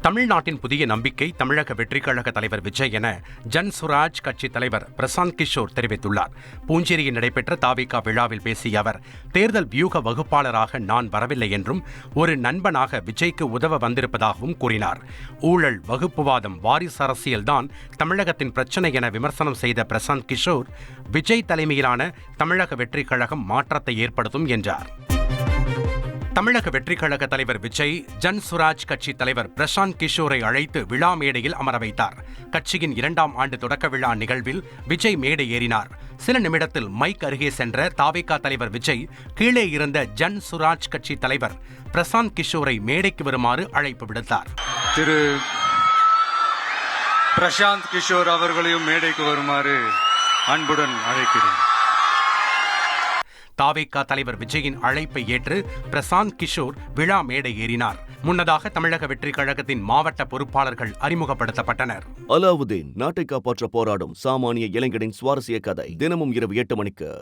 தமிழ்நாட்டின் புதிய நம்பிக்கை தமிழக வெற்றிக் கழக தலைவர் விஜய் என ஜன் சுராஜ் கட்சி தலைவர் பிரசாந்த் கிஷோர் தெரிவித்துள்ளார். பூஞ்சேரியில் நடைபெற்ற தாவிகா விழாவில் பேசிய அவர் தேர்தல் வியூக வகுப்பாளராக நான் வரவில்லை என்றும் ஒரு நண்பனாக விஜய்க்கு உதவ வந்திருப்பதாகவும் கூறினார். ஊழல் வகுப்புவாதம் வாரிசு அரசியல்தான் தமிழகத்தின் பிரச்சனை என விமர்சனம் செய்த பிரசாந்த் கிஷோர் விஜய் தலைமையிலான தமிழக வெற்றிக் கழகம் மாற்றத்தை ஏற்படுத்தும் என்றார். தமிழக வெற்றிக் கழக தலைவர் விஜய் ஜன் சுராஜ் கட்சி தலைவர் பிரசாந்த் கிஷோரை அழைத்து விழா மேடையில் அமர வைத்தார். கட்சியின் இரண்டாம் ஆண்டு தொடக்க விழா நிகழ்வில் விஜய் மேடை ஏறினார். சில நிமிடத்தில் மைக் அருகே சென்ற தாவேகா தலைவர் விஜய் கீழே இருந்த ஜன் சுராஜ் கட்சி தலைவர் பிரசாந்த் கிஷோரை மேடைக்கு வருமாறு அழைப்பு விடுத்தார். திரு பிரசாந்த் கிஷோர் அவர்களையும் மேடைக்கு வருமாறு அன்புடன் அழைக்கிறேன். தாவேகா தலைவர் விஜயின் அழைப்பை ஏற்று பிரசாந்த் கிஷோர் விழா மேடை ஏறினார். முன்னதாக தமிழக வெற்றிக் கழகத்தின் மாவட்ட பொறுப்பாளர்கள் அறிமுகப்படுத்தப்பட்டனர். அலாவுதீன் நாட்டை காப்பாற்ற போராடும் சாமானிய இளைஞனின் சுவாரஸ்ய கதை தினமும் இரவு எட்டு மணிக்கு.